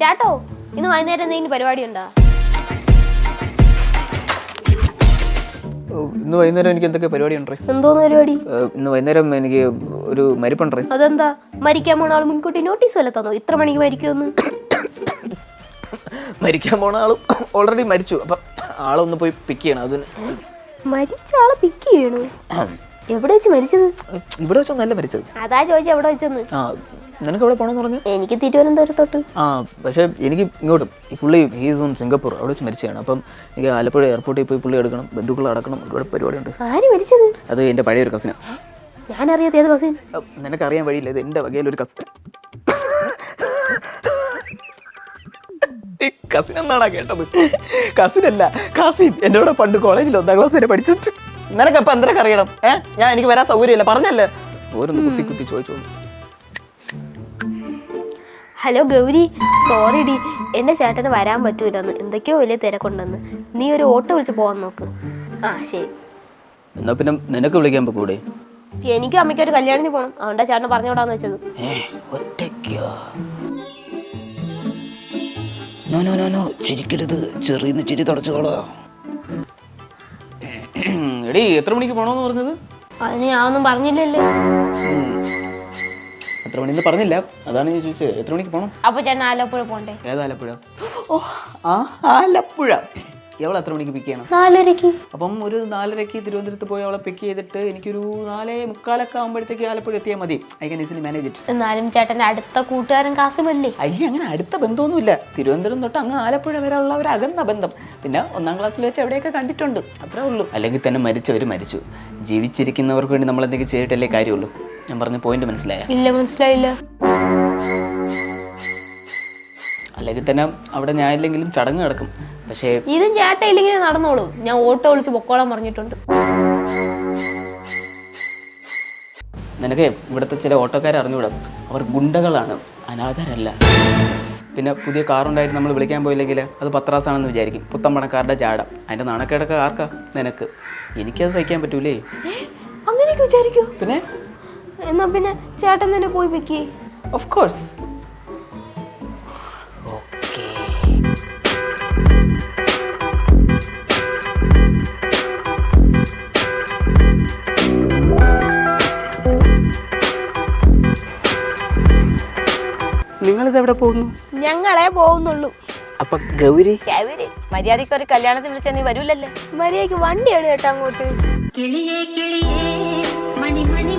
ചേട്ടോ ഇന്ന് വൈകുന്നേരം എന്തെങ്കിലും പരിപാടി ഉണ്ടോ ഇന്ന് വൈകുന്നേരം എനിക്ക് എന്തൊക്കെ പരിപാടി ഉണ്ടേ എന്തോന്ന് പരിപാടി? ഇന്ന് വൈകുന്നേരം എനിക്ക് ഒരു മരിപ്പുണ്ടേ അതെന്താ? മരിക്കാൻ പോണ ആൾ മുൻകൂട്ടി നോട്ടീസ് വല്ല തന്നോ? ഇത്ര മണിക്ക് മരിക്കുമെന്ന്? മരിക്കാൻ പോണ ആൾ ഓൾറെഡി മരിച്ചു. അപ്പൊ ആളൊന്ന് പോയി പിക്ക് ചെയ്യണം അതിന്. മരിച്ച ആളെ പിക്ക് ചെയ്യണു? എവിടെ വെച്ച് മരിച്ചത്? ഇവിടെ വെച്ചൊന്നല്ല മരിച്ചത്. അതാ ചോദിച്ചത് എവിടെ വെച്ചെന്ന്? ആ നിനക്ക് എവിടെ പോകണമെന്ന് പറഞ്ഞു? എനിക്ക് തിരുവനന്തപുരത്തോട്ട്. ആ പക്ഷേ എനിക്ക് ഇങ്ങോട്ടും ഈ പുള്ളി ഹീസ് ഓൺ സിംഗപ്പൂർ അവിടെ വെച്ച് മരിച്ചതാണ്. അപ്പം എനിക്ക് ആലപ്പുഴ എയർപോർട്ടിൽ പോയി പുള്ളി എടുക്കണം ബന്ധുക്കളെ അടക്കണം ഒരുപാട് പരിപാടിയുണ്ട്. ആര് മരിച്ചത്? അത് എന്റെ പഴയ ഒരു കസിനാണ് ഞാനറിയാത്ത ഏത് കസിൻ നിനക്കറിയാൻ വഴിയില്ല ഇത് എന്റെ വകയിലൊരു കസിൻ കസിൻ എന്നാടാ കേട്ടത്? കസിൻ അല്ല കസിൻ എന്റെ കൂടെ പണ്ട് കോളേജിൽ ഒന്നാം ക്ലാസ് വരെ പഠിച്ചത്. നിനക്കപ്പം എന്തൊക്കെ അറിയണം? ഏഹ് ഞാൻ എനിക്ക് വരാൻ സൗകര്യമില്ല പറഞ്ഞല്ലേ? ഓരോന്ന് കുത്തി കുത്തി ചോദിച്ചോളൂ. ഹലോ ഗൗരി. സോറി ഡി. എന്റെ ചേട്ടന് വരാൻ പറ്റൂലെന്ന്. എന്തൊക്കെയോ വലിയ തിരക്കുണ്ടെന്ന്. നീ ഒരു ഓട്ടോ വിളിച്ച് പോകാൻ നോക്ക്. ആ ശരി. എന്നാ പിന്നെ നിനക്ക് വിളിക്കാൻ പോകൂടെ എനിക്കും അമ്മയ്ക്ക് ഒരു കല്യാണത്തിന് പോകണം അതുകൊണ്ടാ ചേട്ടന് പറഞ്ഞോടാന്ന് വെച്ചത്. ഏ ഒറ്റയ്ക്കോ? No no no no. ചിരിക്കരുത്. ചെറിയ ചിരി തുടച്ചോളോ. എടി എത്ര മണിക്ക് പോണോന്ന് പറഞ്ഞത്? അതിന് ഞാനൊന്നും പറഞ്ഞില്ലല്ലോ. എത്ര മണി മണിന്ന് പറഞ്ഞില്ല. അതാണ് ഞാൻ ചോദിച്ചത്. എത്ര മണിക്ക് പോണം? അപ്പൊ ചേട്ടൻ ആലപ്പുഴ പോണ്ടേ? ഏത് ആലപ്പുഴ? ഓ ആ ആലപ്പുഴ. എവളെ എത്ര മണിക്ക് പിക്ക് ചെയ്യണം? നാലരക്ക് അപ്പം ഒരു നാലരയ്ക്ക് തിരുവനന്തപുരത്ത് പോയി അവളെ പിക്ക് ചെയ്തിട്ട് എനിക്കൊരു നാലേ മുക്കാലൊക്കെ ആകുമ്പോഴത്തേക്ക് ആലപ്പുഴ എത്തിയാൽ മതി. I can easily manage it എന്നാലും ചേട്ടന്റെ അടുത്ത കൂട്ടുകാരൻ കാസിമല്ലേ അയ്യ അങ്ങനെ അടുത്ത ബന്ധമൊന്നുമില്ല. തിരുവനന്തപുരം തൊട്ട് അങ്ങ് ആലപ്പുഴ വരെ ഉള്ള ഒരു അകന്ന ബന്ധം. പിന്നെ ഒന്നാം ക്ലാസ്സിൽ വെച്ച് എവിടെയൊക്കെ കണ്ടിട്ടുണ്ട്. അത്രേ ഉള്ളൂ. അല്ലെങ്കിൽ തന്നെ മരിച്ചവർ മരിച്ചു. ജീവിച്ചിരിക്കുന്നവർക്ക് വേണ്ടി നമ്മൾ എന്തെങ്കിലും ചെയ്തിട്ടല്ലേ കാര്യമുള്ളൂ. ഞാൻ പറഞ്ഞ പോയിന്റ് മനസ്സിലായോ? ഇല്ല മനസ്സിലായില്ല. അല്ലെങ്കിൽ തന്നെ അവിടെ ഞാൻ ഇല്ലെങ്കിലും ചടങ്ങ് നടക്കും. പക്ഷേ ഇതും ചേട്ട ഇല്ലെങ്കിൽ നടന്നോളൂ. ഞാൻ ഓട്ടോ വിളിച്ച് പൊക്കോളാൻ പറഞ്ഞിട്ടുണ്ട്. നിനക്ക് ഇവിടുത്തെ ചില ഓട്ടോക്കാരെ അറിഞ്ഞുവിടും അവർ ഗുണ്ടകളാണ്. അനാഥരല്ല. പിന്നെ പുതിയ കാറുണ്ടായിട്ട് നമ്മൾ വിളിക്കാൻ പോയില്ലെങ്കിൽ അത് പത്രാസാണെന്ന് വിചാരിക്കും. പുത്തമ്പണക്കാരുടെ ജാട. അതിന്റെ നാണക്കേടൊക്കെ ആർക്കാ? നിനക്ക്. എനിക്കത് സഹിക്കാൻ പറ്റൂലേ? അങ്ങനെയൊക്കെ വിചാരിക്കൂ. പിന്നെ? എന്നാ പിന്നെ ചേട്ടൻ തന്നെ പോയി വെക്കി. Of course okay. നിങ്ങളിത് എവിടെ പോകുന്നു? ഞങ്ങളെ പോകുന്നുള്ളൂ. അപ്പൊ ഗൗരി? ചവര് മര്യാദയ്ക്ക് ഒരു കല്യാണത്തിന് വിളിച്ചാൽ നീ വരൂലല്ലേ? മര്യാദയ്ക്ക് വണ്ടിയാണ് കേട്ടോ അങ്ങോട്ട്? കിളിയേ കിളിയേ മണി മണി